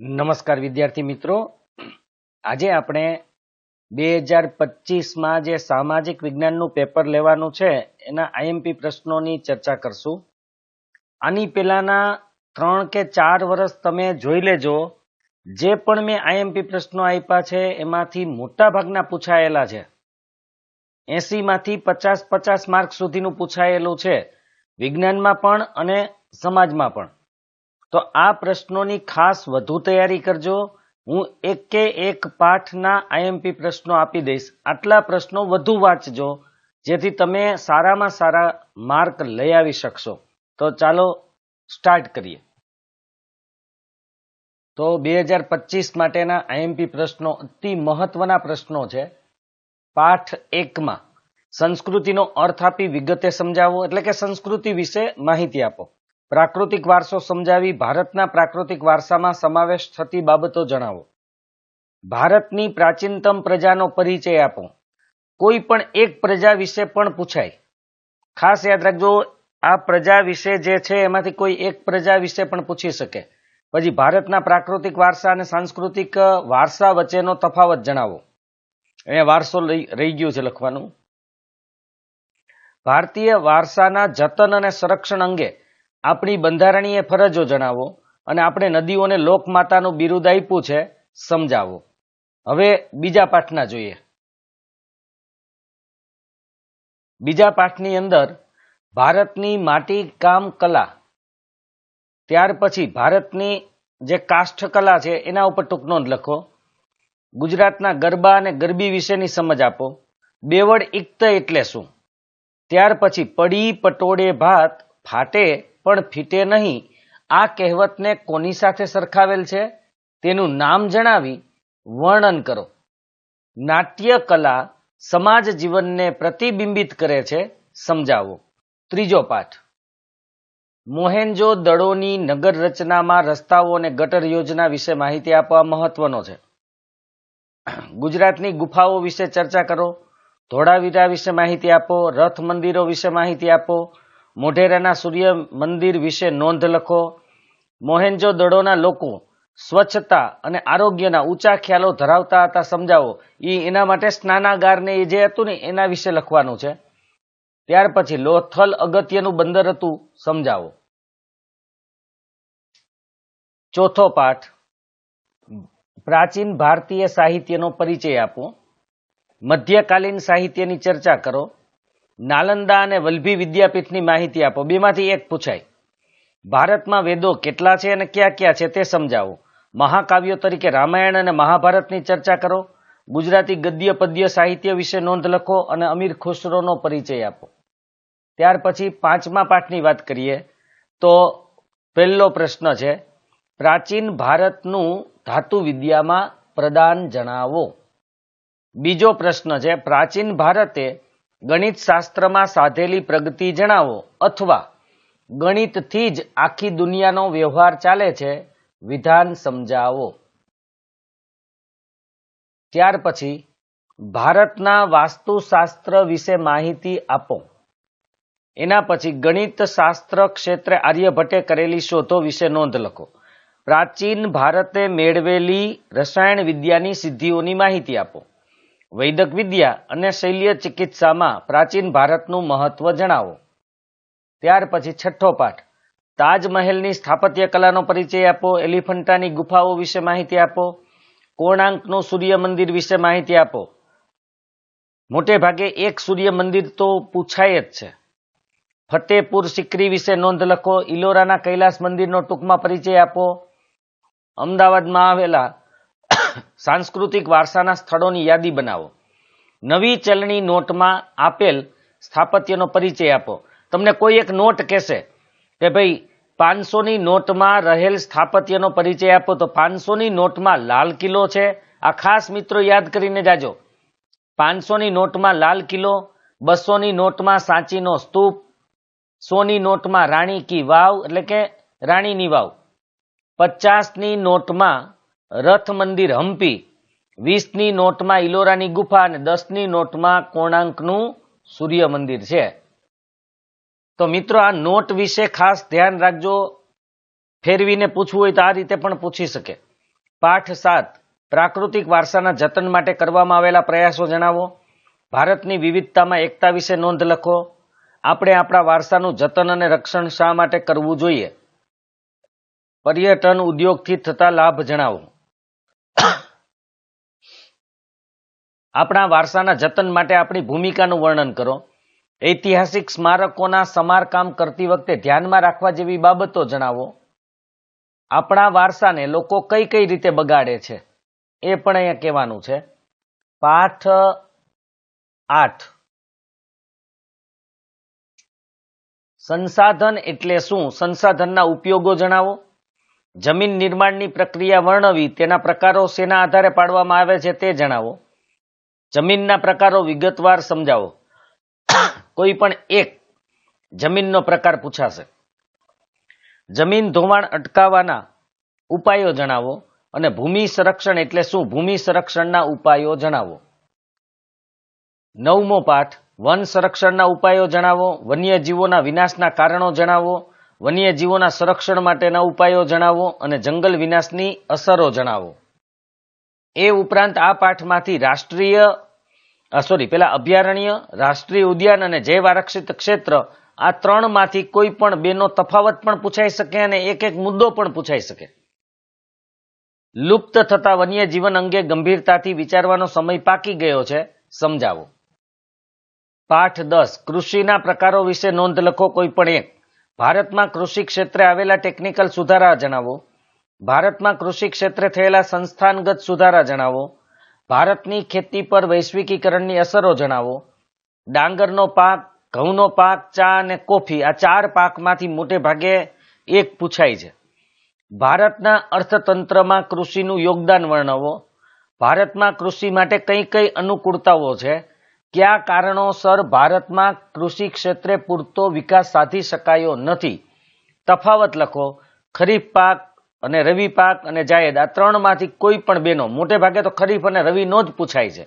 નમસ્કાર વિદ્યાર્થી મિત્રો. આજે આપણે બે હજાર પચીસમાં જે સામાજિક વિજ્ઞાનનું પેપર લેવાનું છે, એના આઈએમપી પ્રશ્નોની ચર્ચા કરશું. આની પહેલાના ત્રણ કે ચાર વર્ષ તમે જોઈ લેજો. જે પણ મેં આઈએમપી પ્રશ્નો આપ્યા છે, એમાંથી મોટા ભાગના પૂછાયેલા છે. એસીમાંથી પચાસ પચાસ માર્ક સુધીનું પૂછાયેલું છે. વિજ્ઞાનમાં પણ અને સમાજમાં પણ. તો આ પ્રશ્નોની ખાસ વધુ તૈયારી કરજો. હું એકે એક પાઠના આઈએમપી પ્રશ્નો આપી દઈશ. આટલા પ્રશ્નો વધુ વાંચજો, જેથી તમે સારામાં સારા માર્ક લઈ આવી શકશો. તો ચાલો સ્ટાર્ટ કરીએ. તો બે હજાર પચીસ માટેના આઈએમપી પ્રશ્નો અતિ મહત્વના પ્રશ્નો છે. પાઠ એકમાં, સંસ્કૃતિનો અર્થ આપી વિગતે સમજાવો, એટલે કે સંસ્કૃતિ વિશે માહિતી આપો. પ્રાકૃતિક વારસો સમજાવી ભારતના પ્રાકૃતિક વારસામાં સમાવેશ થતી બાબતો જણાવો. ભારતની પ્રાચીનતમ પ્રજાનો પરિચય આપો. કોઈ પણ એક પ્રજા વિશે પણ પૂછાય. ખાસ યાદ રાખજો, આ પ્રજા વિશે જે છે એમાંથી કોઈ એક પ્રજા વિશે પણ પૂછી શકે. પછી ભારતના પ્રાકૃતિક વારસા અને સાંસ્કૃતિક વારસા વચ્ચેનો તફાવત જણાવો. અહીંયા વારસો રહી ગયું છે લખવાનું. ભારતીય વારસાના જતન અને સંરક્ષણ અંગે આપણી બંધારણીય ફરજો જણાવો અને આપણે નદીઓને લોકમાતાનું બિરુદ આપ્યું છે, સમજાવો. હવે બીજા પાઠના જોઈએ. બીજા પાઠની અંદર ભારતની માટી કામ કલા. ત્યાર પછી ભારતની જે કાષ્ઠ કલા છે, એના ઉપર ટૂંક નોંધ લખો. ગુજરાતના ગરબા અને ગરબી વિશેની સમજ આપો. બેવડ ઇક્ત એટલે શું? ત્યાર પછી પડી પટોળે ભાત ફાટે પણ ફીટે નહીં. આ કહેવતને કોની સાથે સરખાવેલ છે? તેનું નામ જણાવી વર્ણન કરો. નાટ્ય કલા સમાજ જીવનને પ્રતિબિંબિત કરે છે, સમજાવો. ત્રીજો પાઠ. મોહેન્જો દડોની નગર રચનામાં રસ્તાઓ અને ગટર યોજના વિશે માહિતી આપવા મહત્વનો છે. ગુજરાતની ગુફાઓ વિશે ચર્ચા કરો. ધોળાવીરા વિશે માહિતી આપો. રથ મંદિરો વિશે માહિતી આપો. મોઢેરાના સૂર્ય મંદિર વિશે નોંધ લખો. મોહેન્જો દડોના લોકો સ્વચ્છતા અને આરોગ્યના ઊંચા ખ્યાલો ધરાવતા હતા સમજાવો. એ એના માટે સ્નાનાગારને એ જે હતું ને, એના વિશે લખવાનું છે. ત્યાર પછી લોથલ અગત્યનું બંદર હતું, સમજાવો. ચોથો પાઠ. પ્રાચીન ભારતીય સાહિત્યનો પરિચય આપો. મધ્યકાલીન સાહિત્યની ચર્ચા કરો. નાલંદા અને વલ્ભી વિદ્યાપીઠની માહિતી આપો. બેમાંથી એક પૂછાય. ભારતમાં વેદો કેટલા છે અને ક્યાં ક્યાં છે તે સમજાવો. મહાકાવ્યો તરીકે રામાયણ અને મહાભારતની ચર્ચા કરો. ગુજરાતી ગદ્ય, પદ્ય, સાહિત્ય વિશે નોંધ લખો અને અમીર ખુસરોનો પરિચય આપો. ત્યાર પછી પાંચમા પાઠની વાત કરીએ તો પહેલો પ્રશ્ન છે, પ્રાચીન ભારતનું ધાતુ વિદ્યામાં પ્રદાન જણાવો. બીજો પ્રશ્ન છે, પ્રાચીન ભારતે ગણિત શાસ્ત્રમાં સાધેલી પ્રગતિ જણાવો અથવા ગણિતથી જ આખી દુનિયાનો વ્યવહાર ચાલે છે, વિધાન સમજાવો. ત્યાર પછી ભારતના વાસ્તુશાસ્ત્ર વિશે માહિતી આપો. એના પછી ગણિત શાસ્ત્ર ક્ષેત્રે આર્યભટ્ટે કરેલી શોધો વિશે નોંધ લખો. પ્રાચીન ભારતે મેળવેલી રસાયણ વિદ્યાની સિદ્ધિઓની માહિતી આપો. વૈદક વિદ્યા અને શૈલ્ય ચિકિત્સામાં પ્રાચીન ભારતનું મહત્વ જણાવો. ત્યાર પછી છઠ્ઠો પાઠ. તાજમહેલની સ્થાપત્ય કલાનો પરિચય આપો, એલિફન્ટાની ગુફાઓ વિશે માહિતી આપો કોણાંકનું સૂર્ય મંદિર વિશે માહિતી આપો. મોટે ભાગે એક સૂર્ય મંદિર તો પૂછાય જ છે. ફતેપુર સિકરી વિશે નોંધ લખો, ઇલોરાના કૈલાસ મંદિરનો ટૂંકમાં પરિચય આપો. અમદાવાદમાં આવેલા સાંસ્કૃતિક વારસાના સ્થળોની યાદી બનાવો. નવી ચલણી નોટમાં આપેલ સ્થાપત્યનો પરિચય આપો. તમને કોઈ એક નોટ કહેશે કે ભાઈ પાંચસોની નોટમાં રહેલ સ્થાપત્યનો પરિચય આપો તો પાંચસોની નોટમાં લાલ કિલ્લો છે. આ ખાસ મિત્રો યાદ કરીને જાજો. પાંચસોની નોટમાં લાલ કિલ્લો, બસોની નોટમાં સાંચીનો સ્તૂપ, સોની નોટમાં રાણી કી વાવ એટલે કે રાણીની વાવ. પચાસની નોટમાં રથ મંદિર હમ્પી વીસની નોટમાં ઇલોરાની ગુફા અને દસની નોટમાં કોણાંકનું સૂર્ય મંદિર છે. તો મિત્રો, આ નોટ વિશે ખાસ ધ્યાન રાખજો. ફેરવીને પૂછવું હોય તો આ રીતે પણ પૂછી શકે. પાઠ સાત. પ્રાકૃતિક વારસાના જતન માટે કરવામાં આવેલા પ્રયાસો જણાવો. ભારતની વિવિધતામાં એકતા વિશે નોંધ લખો. આપણે આપણા વારસાનું જતન અને રક્ષણ શા માટે કરવું જોઈએ? પર્યટન ઉદ્યોગથી થતા લાભ જણાવો. આપણા વારસાના જતન માટે આપણી ભૂમિકાનું વર્ણન કરો. ઐતિહાસિક સ્મારકોના સમારકામ કરતી વખતે ધ્યાનમાં રાખવા જેવી બાબતો જણાવો. આપણા વારસાને લોકો કઈ કઈ રીતે બગાડે છે? એ પણ અહીંયા કહેવાનું છે. પાઠ આઠ. સંસાધન એટલે શું? સંસાધનના ઉપયોગો જણાવો. જમીન નિર્માણની પ્રક્રિયા વર્ણવી તેના પ્રકારો શેના આધારે પાડવામાં આવે છે તે જણાવો. જમીનના પ્રકારો વિગતવાર સમજાવો. કોઈ પણ એક જમીનનો પ્રકાર પૂછાશે. જમીન ધોવાણ અટકાવવાના ઉપાયો જણાવો અને ભૂમિ સંરક્ષણ એટલે શું? ભૂમિ સંરક્ષણના ઉપાયો જણાવો. નવમો પાઠ, વન સંરક્ષણના ઉપાયો જણાવો. વન્યજીવોના વિનાશના કારણો જણાવો. વન્યજીવોના સંરક્ષણ માટેના ઉપાયો જણાવો અને જંગલ વિનાશની અસરો જણાવો. એ ઉપરાંત આ પાઠમાંથી રાષ્ટ્રીય સોરી પેલા અભયારણ્ય, રાષ્ટ્રીય ઉદ્યાન અને જૈવ આરક્ષિત ક્ષેત્ર, આ ત્રણમાંથી કોઈ પણ બેનો તફાવત પણ પૂછાઈ શકે અને એક એક મુદ્દો પણ પૂછાઈ શકે. લુપ્ત થતા વન્યજીવન અંગે ગંભીરતાથી વિચારવાનો સમય પાકી ગયો છે, સમજાવો. પાઠ દસ, કૃષિના પ્રકારો વિશે નોંધ લખો કોઈ પણ એક. ભારતમાં કૃષિ ક્ષેત્રે આવેલા ટેકનિકલ સુધારા જણાવો. ભારતમાં કૃષિ ક્ષેત્રે થયેલા સંસ્થાનગત સુધારા જણાવો. ભારતની ખેતી પર વૈશ્વિકીકરણની અસરો જણાવો. ડાંગરનો પાક, ઘઉંનો પાક, ચા અને કોફી આ ચાર પાકમાંથી મોટે ભાગે એક પૂછાય છે. ભારતના અર્થતંત્રમાં કૃષિનું યોગદાન વર્ણવો. ભારતમાં કૃષિ માટે કઈ કઈ અનુકૂળતાઓ છે? કયા કારણોસર ભારતમાં કૃષિ ક્ષેત્રે પૂરતો વિકાસ સાધી શકાયો નથી? તફાવત લખો. ખરીફ પાક અને રવિ પાક અને જાયદ, આ ત્રણમાંથી કોઈ પણ બેનો, મોટે ભાગે તો ખરીફ અને રવિનો જ પૂછાય છે.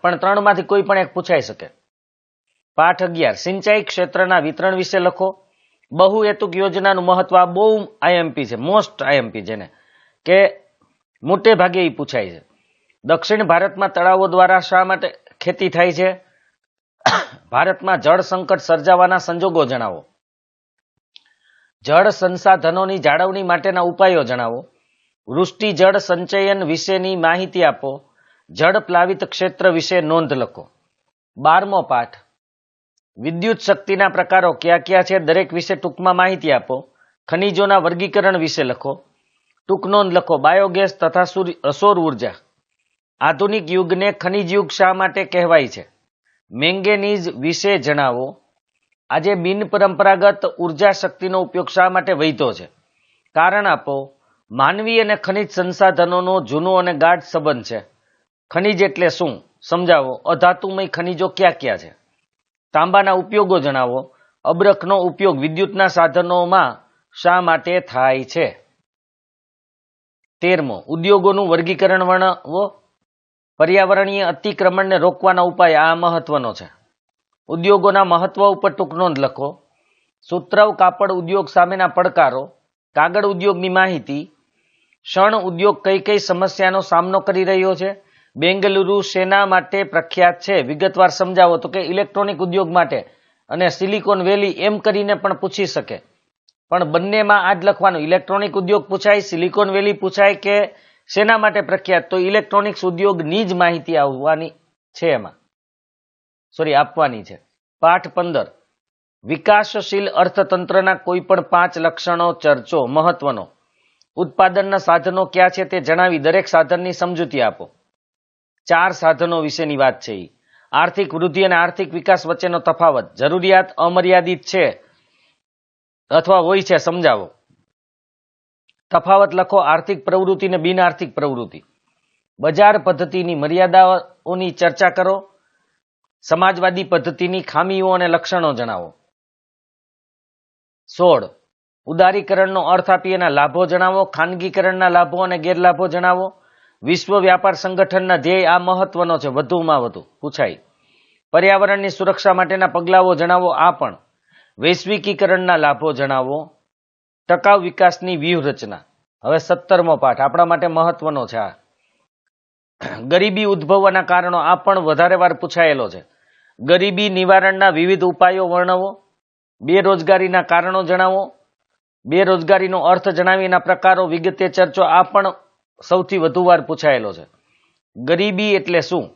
પણ ત્રણમાંથી કોઈ પણ એક પૂછાઈ શકે. પાઠ અગિયાર, સિંચાઈ ક્ષેત્રના વિતરણ વિશે લખો. બહુ હેતુક યોજનાનું મહત્વ આ બહુ આઈએમપી છે, મોસ્ટ આઈએમપી જેને, કે મોટે ભાગે એ પૂછાય છે. દક્ષિણ ભારતમાં તળાવો દ્વારા શા માટે ખેતી થાય છે? ભારતમાં જળ સંકટ સર્જાવાના સંજોગો જણાવો. જળ સંસાધનોની જાળવણી માટેના ઉપાયો જણાવો. વૃષ્ટિ જળ સંચયન વિશેની માહિતી આપો. જળ પ્લાવિત ક્ષેત્ર વિશે નોંધ લખો. બારમો પાઠ. વિદ્યુત શક્તિના પ્રકારો કયા કયા છે દરેક વિશે ટૂંકમાં માહિતી આપો. ખનિજોના વર્ગીકરણ વિશે લખો. ટૂંક નોંધ લખો. બાયોગેસ તથા સૌર ઊર્જા. આધુનિક યુગને ખનિજ યુગ શા માટે કહેવાય છે? મેંગેનીઝ વિશે જણાવો. આજે બિન પરંપરાગત ઊર્જા શક્તિનો ઉપયોગ શા માટે વધ્યો છે? કારણ આપો માનવી અને ખનિજ સંસાધનોનો જૂનો અને ગાઢ સંબંધ છે. ખનિજ એટલે શું? સમજાવો. અધાતુમય ખનિજો ક્યાં ક્યાં છે? તાંબાના ઉપયોગો જણાવો. અબરખનો ઉપયોગ વિદ્યુતના સાધનોમાં શા માટે થાય છે? તેરમો, ઉદ્યોગોનું વર્ગીકરણ વર્ણવો. પર્યાવરણીય અતિક્રમણને રોકવાના ઉપાય આ મહત્વનો છે. ઉદ્યોગોના મહત્વ ઉપર ટૂંક નોંધ લખો. સૂત્રવ કાપડ ઉદ્યોગ સામેના પડકારો, કાગળ ઉદ્યોગની માહિતી શણ ઉદ્યોગ કઈ કઈ સમસ્યાનો સામનો કરી રહ્યો છે, બેંગલુરુ સેના માટે પ્રખ્યાત છે, વિગતવાર સમજાવો તો કે ઇલેક્ટ્રોનિક ઉદ્યોગ માટે અને સિલિકોન વેલી એમ કરીને પણ પૂછી શકે. પણ બંનેમાં આ જ લખવાનું, ઇલેક્ટ્રોનિક ઉદ્યોગ પૂછાય, સિલિકોન વેલી પૂછાય કે શેના માટે પ્રખ્યાત? તો ઇલેક્ટ્રોનિક્સ ઉદ્યોગની જ માહિતી આવવાની છે એમાં. સોરી આપવાની છે. પાઠ પંદર. વિકાસશીલ અર્થતંત્રના કોઈ પણ પાંચ લક્ષણો, ચર્ચો મહત્વનો. ઉત્પાદનના સાધનો ક્યાં છે તે જણાવી દરેક સાધનની સમજૂતી આપો. ચાર સાધનો વિશેની વાત છે એ આર્થિક વૃદ્ધિ અને આર્થિક વિકાસ વચ્ચેનો તફાવત. જરૂરિયાત અમર્યાદિત છે. અથવા હોય છે, સમજાવો. તફાવત લખો આર્થિક પ્રવૃત્તિ અને બિન આર્થિક પ્રવૃત્તિ. બજાર પદ્ધતિની મર્યાદાઓની ચર્ચા કરો. સમાજવાદી પદ્ધતિની ખામીઓ અને લક્ષણો જણાવો. સોળ. ઉદારીકરણનો અર્થ આપી એના લાભો જણાવો, ખાનગીકરણના લાભો અને ગેરલાભો જણાવો. વિશ્વ વ્યાપાર સંગઠનના ધ્યેય આ મહત્વનો છે, વધુમાં વધુ. પૂછાય. પર્યાવરણની સુરક્ષા માટેના પગલાઓ જણાવો, આ પણ. વૈશ્વિકીકરણના લાભો જણાવો. ટકાઉ વિકાસની વ્યૂહરચના. હવે સત્તરમો પાઠ, આપણા માટે મહત્વનો છે આ. ગરીબી ઉદ્ભવવાના કારણો આ પણ વધારે વાર પૂછાયેલો છે. ગરીબી નિવારણના વિવિધ ઉપાયો વર્ણવો, બેરોજગારીના કારણો જણાવો, બેરોજગારીનો અર્થ જણાવીના પ્રકારો વિગતે ચર્ચો આ પણ સૌથી વધુ વાર પૂછાયેલો છે. ગરીબી એટલે શું?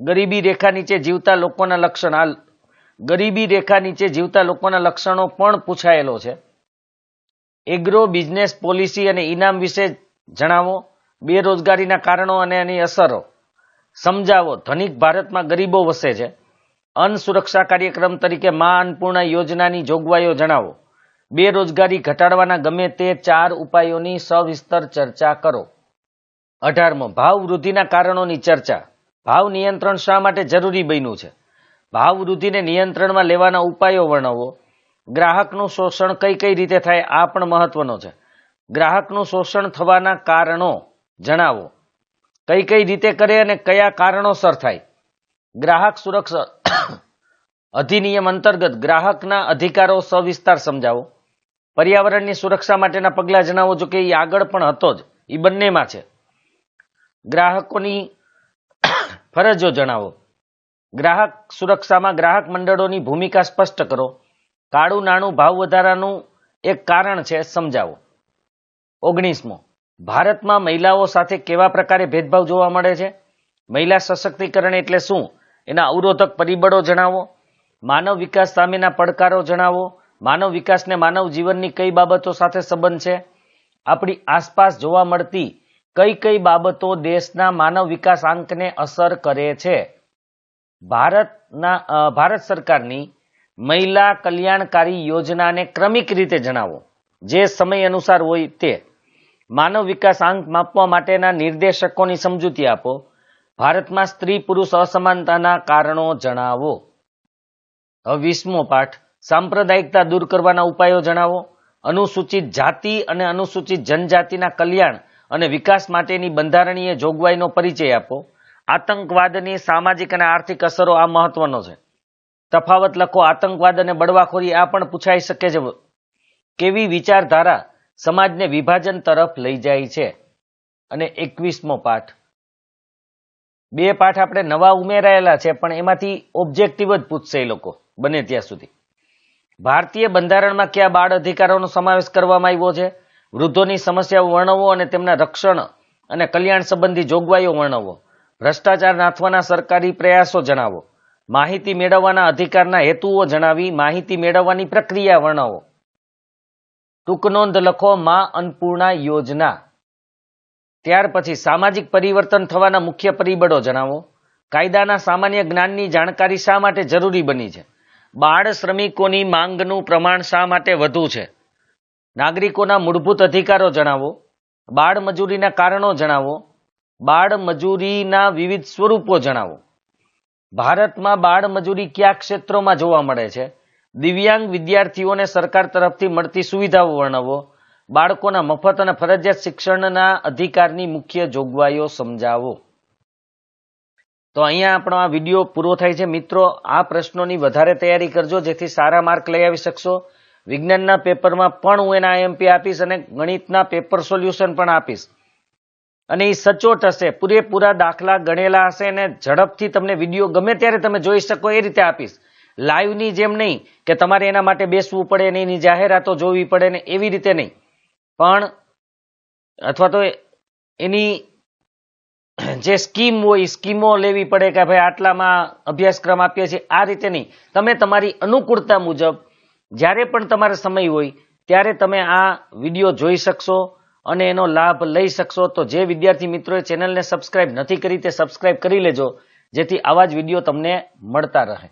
ગરીબી રેખા નીચે જીવતા લોકોના લક્ષણ, આ ગરીબી રેખા નીચે જીવતા લોકોના લક્ષણો પણ પૂછાયેલો છે. એગ્રો બિઝનેસ પોલિસી અને ઇનામ વિશે જણાવો, બેરોજગારીના કારણો અને એની અસરો. સમજાવો, ધનિક ભારતમાં ગરીબો વસે છે. અન્ન કાર્યક્રમ તરીકે મા અન્નપૂર્ણા યોજનાની જોગવાઈઓ જણાવો. બેરોજગારી ઘટાડવાના ગમે તે ચાર ઉપાયોની સવિસ્તર ચર્ચા કરો. અઢારમો, ભાવ વૃદ્ધિના કારણોની ચર્ચા. ભાવ નિયંત્રણ શા માટે જરૂરી બન્યું છે? ભાવ વૃદ્ધિને નિયંત્રણમાં લેવાના ઉપાયો વર્ણવો. ગ્રાહકનું શોષણ કઈ કઈ રીતે થાય આ પણ મહત્વનો છે. ગ્રાહકનું શોષણ થવાના કારણો જણાવો. કઈ કઈ રીતે કરે અને કયા કારણોસર થાય? ગ્રાહક સુરક્ષા અધિનિયમ અંતર્ગત ગ્રાહકના અધિકારો સવિસ્તાર સમજાવો. પર્યાવરણની સુરક્ષા માટેના પગલાં જણાવો, જો કે એ આગળ પણ હતો જ. એ બંનેમાં છે. ગ્રાહકોની ફરજો જણાવો. ગ્રાહક સુરક્ષામાં ગ્રાહક મંડળોની ભૂમિકા સ્પષ્ટ કરો. કાળું નાણું ભાવ વધારાનું એક કારણ છે સમજાવો. ઓગણીસમો, ભારતમાં મહિલાઓ સાથે કેવા પ્રકારે ભેદભાવ જોવા મળે છે? મહિલા સશક્તિકરણ એટલે શું? એના અવરોધક પરિબળો જણાવો. માનવ વિકાસ સામેના પડકારો જણાવો. માનવ વિકાસને માનવ જીવનની કઈ બાબતો સાથે સંબંધ છે? આપણી આસપાસ જોવા મળતી કઈ કઈ બાબતો દેશના માનવ વિકાસ આંકને અસર કરે છે? ભારતના ભારત સરકારની મહિલા કલ્યાણકારી યોજનાને ક્રમિક રીતે જણાવો. જે સમય અનુસાર હોય તે. માનવ વિકાસ આંક માપવા માટેના નિર્દેશકોની સમજૂતી આપો. ભારતમાં સ્ત્રી પુરુષ અસમાનતાના કારણો જણાવો. વીસમો પાઠ. સાંપ્રદાયિકતા દૂર કરવાના ઉપાયો જણાવો. અનુસૂચિત જાતિ અને અનુસૂચિત જનજાતિના કલ્યાણ અને વિકાસ માટેની બંધારણીય જોગવાઈનો પરિચય આપો. આતંકવાદની સામાજિક અને આર્થિક અસરો આ મહત્વનો છે. તફાવત લખો, આતંકવાદ અને બળવાખોરી આ પણ પૂછાઈ શકે છે. કેવી વિચારધારા સમાજને વિભાજન તરફ લઈ જાય છે? અને એકવીસમો પાઠ. બે પાઠ આપણે નવા ઉમેરાયેલા છે, પણ એમાંથી ઓબ્જેક્ટિવ જ પૂછશે એ લોકો, બને ત્યાં સુધી. ભારતીય બંધારણમાં કયા બાળ અધિકારોનો સમાવેશ કરવામાં આવ્યો છે? વૃદ્ધોની સમસ્યાઓ વર્ણવો અને તેમના રક્ષણ અને કલ્યાણ સંબંધી જોગવાઈઓ વર્ણવો. ભ્રષ્ટાચાર નાથવાના સરકારી પ્રયાસો જણાવો. માહિતી મેળવવાના અધિકારના હેતુઓ જણાવી માહિતી મેળવવાની પ્રક્રિયા વર્ણવો. ટૂંક નોંધ લખો, માં અન્નપૂર્ણા યોજના. ત્યાર પછી સામાજિક પરિવર્તન થવાના મુખ્ય પરિબળો જણાવો. કાયદાના સામાન્ય જ્ઞાનની જાણકારી શા માટે જરૂરી બની છે? બાળ શ્રમિકોની માંગનું પ્રમાણ શા માટે વધુ છે? નાગરિકોના મૂળભૂત અધિકારો જણાવો. બાળ મજૂરીના કારણો જણાવો. બાળ મજૂરીના વિવિધ સ્વરૂપો જણાવો. ભારતમાં બાળ મજૂરી કયા ક્ષેત્રોમાં જોવા મળે છે? દિવ્યાંગ વિદ્યાર્થીઓને સરકાર તરફથી મળતી સુવિધાઓ વર્ણવો. બાળકોના મફત અને ફરજિયાત શિક્ષણના અધિકારની મુખ્ય જોગવાઈઓ સમજાવો. તો અહીંયા આપણો આ વીડિયો પૂરો થાય છે. મિત્રો, આ પ્રશ્નોની વધારે તૈયારી કરજો, જેથી સારા માર્ક લઈ આવી શકશો. વિજ્ઞાનના પેપરમાં પણ હું એના આઈએમપી આપીશ અને ગણિતના પેપર સોલ્યુશન પણ આપીશ. અને એ સચોટ હશે, પૂરેપૂરા દાખલા ગણેલા હશે અને ઝડપથી તમને વીડિયો ગમે ત્યારે તમે જોઈ શકો એ રીતે આપીશ. લાઈવની જેમ નહીં કે તમારે એના માટે બેસવું પડે ને એની જાહેરાતો જોવી પડે ને એવી રીતે નહીં. પણ અથવા તો એની જે સ્કીમ હોય સ્કીમો લેવી પડે કે ભાઈ આટલામાં અભ્યાસક્રમ આપીએ છીએ, આ રીતે નહીં. તમે તમારી અનુકૂળતા મુજબ, જ્યારે પણ તમારે સમય હોય, ત્યારે તમે આ વીડિયો જોઈ શકશો. અને એનો લાભ લઈ શકશો તો જે વિદ્યાર્થી મિત્રોએ ચેનલને સબસ્ક્રાઇબ નથી કરી તે સબસ્ક્રાઇબ કરી લેજો, જેથી આવા જ વીડિયો તમને મળતા રહે.